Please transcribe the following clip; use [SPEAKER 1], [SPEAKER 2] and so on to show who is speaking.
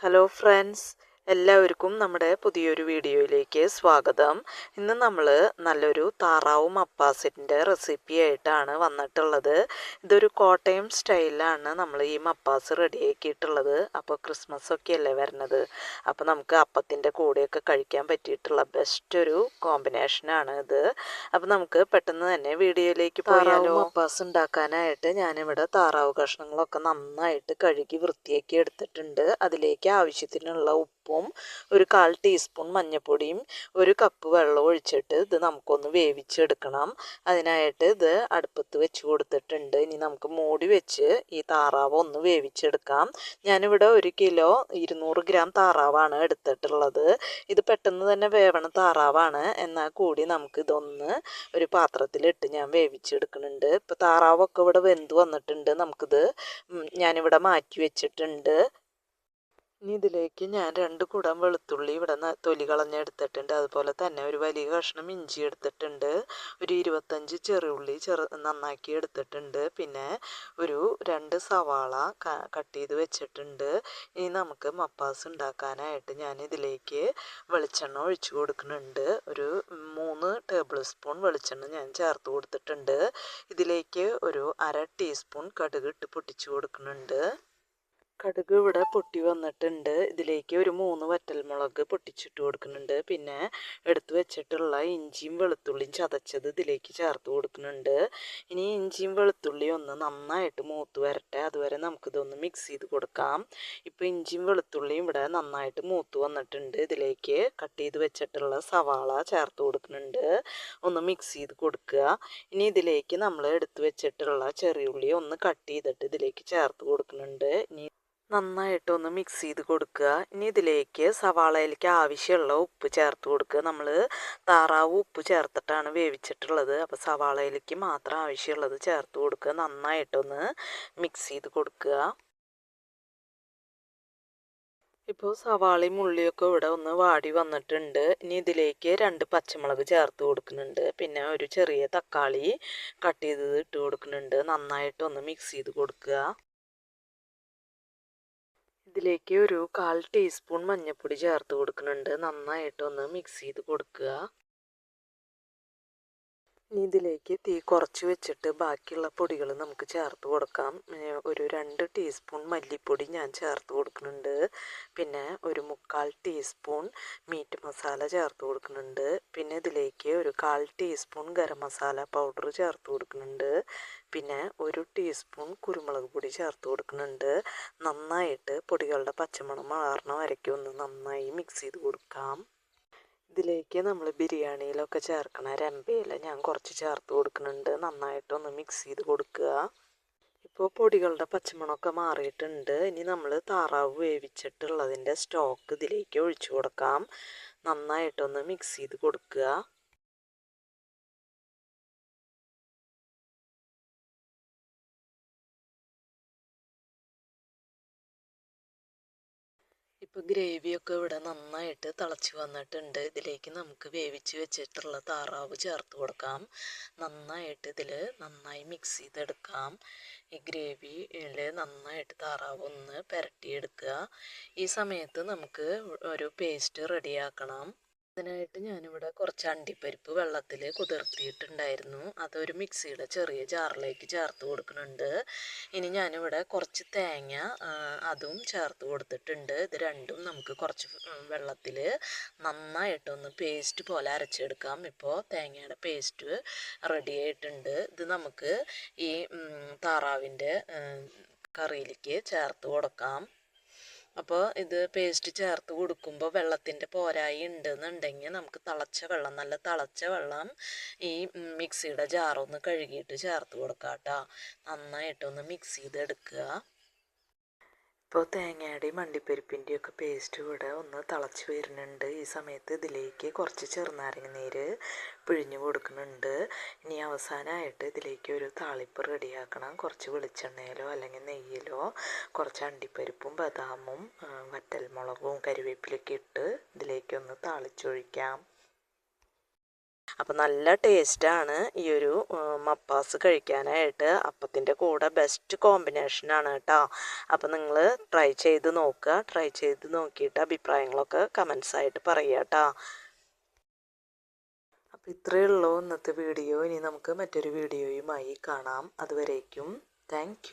[SPEAKER 1] Hello friends, എല്ലാവർക്കും നമ്മുടെ പുതിയൊരു വീഡിയോയിലേക്ക് സ്വാഗതം. ഇന്ന് നമ്മൾ നല്ലൊരു താറാവ് മപ്പാസിന്റെ റെസിപ്പി ആയിട്ടാണ് വന്നിട്ടുള്ളത്. ഇതൊരു കോട്ടയം സ്റ്റൈലിലാണ് നമ്മൾ ഈ മപ്പാസ് റെഡിയാക്കിയിട്ടുള്ളത്. അപ്പോൾ ക്രിസ്മസ് ഒക്കെ അല്ലേ വരുന്നത് അപ്പോൾ നമുക്ക് അപ്പത്തിന്റെ കൂടെയൊക്കെ കഴിക്കാൻ പറ്റിയിട്ടുള്ള ബെസ്റ്റ് ഒരു കോമ്പിനേഷനാണ് ഇത്. അപ്പോൾ നമുക്ക് പെട്ടെന്ന് തന്നെ വീഡിയോയിലേക്ക് പോയാലോ? മപ്പാസ് ഉണ്ടാക്കാനായിട്ട് ഞാനിവിടെ താറാവ് കഷ്ണങ്ങളൊക്കെ നന്നായിട്ട് കഴുകി വൃത്തിയാക്കി എടുത്തിട്ടുണ്ട്. അതിലേക്ക് ആവശ്യത്തിനുള്ള ഉപ്പും ഒരു കാൽ ടീസ്പൂൺ മഞ്ഞൾപ്പൊടിയും ഒരു കപ്പ് വെള്ളം ഒഴിച്ചിട്ട് ഇത് നമുക്കൊന്ന് വേവിച്ചെടുക്കണം. അതിനായിട്ട് ഇത് അടുപ്പത്ത് വെച്ച് കൊടുത്തിട്ടുണ്ട്. ഇനി നമുക്ക് മൂടി വെച്ച് ഈ താറാവ് ഒന്ന് വേവിച്ചെടുക്കാം. ഞാനിവിടെ ഒരു കിലോ ഇരുന്നൂറ് ഗ്രാം താറാവാണ് എടുത്തിട്ടുള്ളത്. ഇത് പെട്ടെന്ന് തന്നെ വേവണ താറാവാണ്. എന്നാൽ കൂടി നമുക്ക് ഇതൊന്ന് ഒരു പാത്രത്തിലിട്ട് ഞാൻ വേവിച്ചെടുക്കുന്നുണ്ട്. ഇപ്പോൾ താറാവൊക്കെ ഇവിടെ വെന്ത് വന്നിട്ടുണ്ട്. നമുക്കിത് ഞാനിവിടെ മാറ്റി വെച്ചിട്ടുണ്ട്. ഇനി ഇതിലേക്ക് ഞാൻ രണ്ട് കുടം വെളുത്തുള്ളി ഇവിടെ നിന്ന് തൊലി കളഞ്ഞെടുത്തിട്ടുണ്ട് അതുപോലെ തന്നെ ഒരു വലിയ കഷ്ണം ഇഞ്ചി എടുത്തിട്ടുണ്ട്. ഒരു ഇരുപത്തഞ്ച് ചെറുള്ളി ചെറു നന്നാക്കി എടുത്തിട്ടുണ്ട്. പിന്നെ ഒരു രണ്ട് സവാള കട്ട് ചെയ്ത് വെച്ചിട്ടുണ്ട്. ഇനി നമുക്ക് മപ്പാസ് ഉണ്ടാക്കാനായിട്ട് ഞാൻ ഇതിലേക്ക് വെളിച്ചെണ്ണ ഒഴിച്ചു കൊടുക്കുന്നുണ്ട്. ഒരു മൂന്ന് ടേബിൾ സ്പൂൺ വെളിച്ചെണ്ണ ഞാൻ ചേർത്ത് കൊടുത്തിട്ടുണ്ട്. ഇതിലേക്ക് ഒരു അര ടീസ്പൂൺ കടുക് ഇട്ട് പൊട്ടിച്ചു കൊടുക്കുന്നുണ്ട്. കടുക് ഇവിടെ പൊട്ടി വന്നിട്ടുണ്ട്. ഇതിലേക്ക് ഒരു മൂന്ന് വറ്റൽമുളക് പൊട്ടിച്ചിട്ട് കൊടുക്കുന്നുണ്ട്. പിന്നെ എടുത്തു വെച്ചിട്ടുള്ള ഇഞ്ചിയും വെളുത്തുള്ളിയും ചതച്ചത് ഇതിലേക്ക് ചേർത്ത് കൊടുക്കുന്നുണ്ട്. ഇനി ഇഞ്ചിയും വെളുത്തുള്ളിയും ഒന്ന് നന്നായിട്ട് മൂത്ത് വരട്ടെ. അതുവരെ നമുക്കിതൊന്ന് മിക്സ് ചെയ്ത് കൊടുക്കാം. ഇപ്പോൾ ഇഞ്ചിയും വെളുത്തുള്ളിയും ഇവിടെ നന്നായിട്ട് മൂത്ത് വന്നിട്ടുണ്ട്. ഇതിലേക്ക് കട്ട് ചെയ്ത് വെച്ചിട്ടുള്ള സവാള ചേർത്ത് കൊടുക്കുന്നുണ്ട്. ഒന്ന് മിക്സ് ചെയ്ത് കൊടുക്കുക. ഇനി ഇതിലേക്ക് നമ്മൾ എടുത്തു വെച്ചിട്ടുള്ള ചെറിയുള്ളി ഒന്ന് കട്ട് ചെയ്തിട്ട് ഇതിലേക്ക് ചേർത്ത് കൊടുക്കുന്നുണ്ട്. ഇനി നന്നായിട്ടൊന്ന് മിക്സ് ചെയ്ത് കൊടുക്കുക. ഇനി ഇതിലേക്ക് സവാളയിലേക്ക് ആവശ്യമുള്ള ഉപ്പ് ചേർത്ത് കൊടുക്കുക. നമ്മൾ താറാവ് ഉപ്പ് ചേർത്തിട്ടാണ് വേവിച്ചിട്ടുള്ളത്. അപ്പോൾ സവാളയിലേക്ക് മാത്രം ആവശ്യമുള്ളത് ചേർത്ത് കൊടുക്കുക. നന്നായിട്ടൊന്ന് മിക്സ് ചെയ്ത് കൊടുക്കുക. ഇപ്പോൾ സവാളയും ഉള്ളിയൊക്കെ ഇവിടെ ഒന്ന് വാടി വന്നിട്ടുണ്ട്. ഇനി ഇതിലേക്ക് രണ്ട് പച്ചമുളക് ചേർത്ത് കൊടുക്കുന്നുണ്ട്. പിന്നെ ഒരു ചെറിയ തക്കാളി കട്ട് ചെയ്തത് ഇട്ട് കൊടുക്കുന്നുണ്ട്. നന്നായിട്ടൊന്ന് മിക്സ് ചെയ്ത് കൊടുക്കുക. ഇതിലേക്ക് ഒരു കാൽ ടീസ്പൂൺ മഞ്ഞൾപ്പൊടി ചേർത്ത് കൊടുക്കുന്നുണ്ട്. നന്നായിട്ടൊന്ന് മിക്സ് ചെയ്ത് കൊടുക്കുക. ഇനി ഇതിലേക്ക് തീ കുറച്ച് വെച്ചിട്ട് ബാക്കിയുള്ള പൊടികൾ നമുക്ക് ചേർത്ത് കൊടുക്കാം. ഒരു രണ്ട് ടീസ്പൂൺ മല്ലിപ്പൊടി ഞാൻ ചേർത്ത് കൊടുക്കുന്നുണ്ട്. പിന്നെ ഒരു മുക്കാൽ ടീസ്പൂൺ മീറ്റ് മസാല ചേർത്ത് കൊടുക്കുന്നുണ്ട്. പിന്നെ ഇതിലേക്ക് ഒരു കാൽ ടീസ്പൂൺ ഗരം മസാല പൗഡർ ചേർത്ത് കൊടുക്കുന്നുണ്ട്. പിന്നെ ഒരു ടീസ്പൂൺ കുരുമുളക് പൊടി ചേർത്ത് കൊടുക്കുന്നുണ്ട്. നന്നായിട്ട് പൊടികളുടെ പച്ചമണം മാറണ വരയ്ക്കും ഒന്ന് നന്നായി മിക്സ് ചെയ്ത് കൊടുക്കാം. ഇതിലേക്ക് നമ്മൾ ബിരിയാണിയിലൊക്കെ ചേർക്കണ രമ്പയില ഞാൻ കുറച്ച് ചേർത്ത് കൊടുക്കുന്നുണ്ട്. നന്നായിട്ടൊന്ന് മിക്സ് ചെയ്ത് കൊടുക്കുക. ഇപ്പോൾ പൊടികളുടെ പച്ചമണമൊക്കെ മാറിയിട്ടുണ്ട്. ഇനി നമ്മൾ താറാവ് വേവിച്ചിട്ടുള്ളതിന്റെ സ്റ്റോക്ക് ഇതിലേക്ക് ഒഴിച്ചു കൊടുക്കാം. നന്നായിട്ടൊന്ന് മിക്സ് ചെയ്ത് കൊടുക്കുക. ഇപ്പോൾ ഗ്രേവിയൊക്കെ ഇവിടെ നന്നായിട്ട് തിളച്ച് വന്നിട്ടുണ്ട്. ഇതിലേക്ക് നമുക്ക് വേവിച്ച് വെച്ചിട്ടുള്ള താറാവ് ചേർത്ത് കൊടുക്കാം. നന്നായിട്ട് ഇതിൽ നന്നായി മിക്സ് ചെയ്തെടുക്കാം. ഈ ഗ്രേവിയിൽ നന്നായിട്ട് താറാവ് ഒന്ന് പുരട്ടിയെടുക്കുക. ഈ സമയത്ത് നമുക്ക് ഒരു പേസ്റ്റ് റെഡിയാക്കണം അതിനായിട്ട് ഞാനിവിടെ കുറച്ച് അണ്ടിപ്പരിപ്പ് വെള്ളത്തിൽ കുതിർത്തിയിട്ടുണ്ടായിരുന്നു. അതൊരു മിക്സിയുടെ ചെറിയ ജാറിലേക്ക് ചേർത്ത് കൊടുക്കുന്നുണ്ട്. ഇനി ഞാനിവിടെ കുറച്ച് തേങ്ങ അതും ചേർത്ത് കൊടുത്തിട്ടുണ്ട്. ഇത് രണ്ടും നമുക്ക് കുറച്ച് വെള്ളത്തിൽ നന്നായിട്ടൊന്ന് പേസ്റ്റ് പോലെ അരച്ചെടുക്കാം. ഇപ്പോൾ തേങ്ങയുടെ പേസ്റ്റ് റെഡി ആയിട്ടുണ്ട്. ഇത് നമുക്ക് ഈ താറാവിന്റെ കറിയിലേക്ക് ചേർത്ത് കൊടുക്കാം. അപ്പോൾ ഇത് പേസ്റ്റ് ചേർത്ത് കൊടുക്കുമ്പോൾ വെള്ളത്തിന്റെ പോരായി ഉണ്ടെന്നുണ്ടെങ്കിൽ നമുക്ക് തിളച്ച വെള്ളം നല്ല തിളച്ച വെള്ളം ഈ മിക്സിയുടെ ജാറൊന്ന് കഴുകിയിട്ട് ചേർത്ത് കൊടുക്കാം കേട്ടോ നന്നായിട്ടൊന്ന് മിക്സ് ചെയ്തെടുക്കുക. ഇപ്പോൾ തേങ്ങയുടെയും മണ്ടിപ്പരിപ്പിന്റെയും ഒക്കെ പേസ്റ്റ് ഇവിടെ ഒന്ന് തിളച്ച് വരുന്നുണ്ട്. ഈ സമയത്ത് ഇതിലേക്ക് കുറച്ച് ചെറുനാരങ്ങ നീര് പിഴിഞ്ഞു കൊടുക്കുന്നുണ്ട്. ഇനി അവസാനമായിട്ട് ഇതിലേക്ക് ഒരു താളിപ്പ് റെഡിയാക്കണം. കുറച്ച് വെളിച്ചെണ്ണയിലോ അല്ലെങ്കിൽ നെയ്യിലോ കുറച്ച് അണ്ടിപ്പരിപ്പും ബദാമും വറ്റൽ വറ്റൽമുളകും കരിവേപ്പിലൊക്കെ ഇട്ട് ഇതിലേക്കൊന്ന് താളിച്ചൊഴിക്കാം. അപ്പോൾ നല്ല ടേസ്റ്റാണ് ഈ ഒരു മപ്പാസ് കഴിക്കാനായിട്ട്. അപ്പത്തിന്റെ കൂടെ ബെസ്റ്റ് കോമ്പിനേഷനാണ് കേട്ടോ. അപ്പോൾ നിങ്ങൾ ട്രൈ ചെയ്ത് നോക്കുക. ട്രൈ ചെയ്ത് നോക്കിയിട്ട് അഭിപ്രായങ്ങളൊക്കെ കമൻസ് ആയിട്ട് പറയുക കേട്ടോ. അപ്പോൾ ഇത്രയേ ഉള്ളൂ ഇന്നത്തെ വീഡിയോ ഇനി നമുക്ക് മറ്റൊരു വീഡിയോയുമായി കാണാം. അതുവരേക്കും താങ്ക്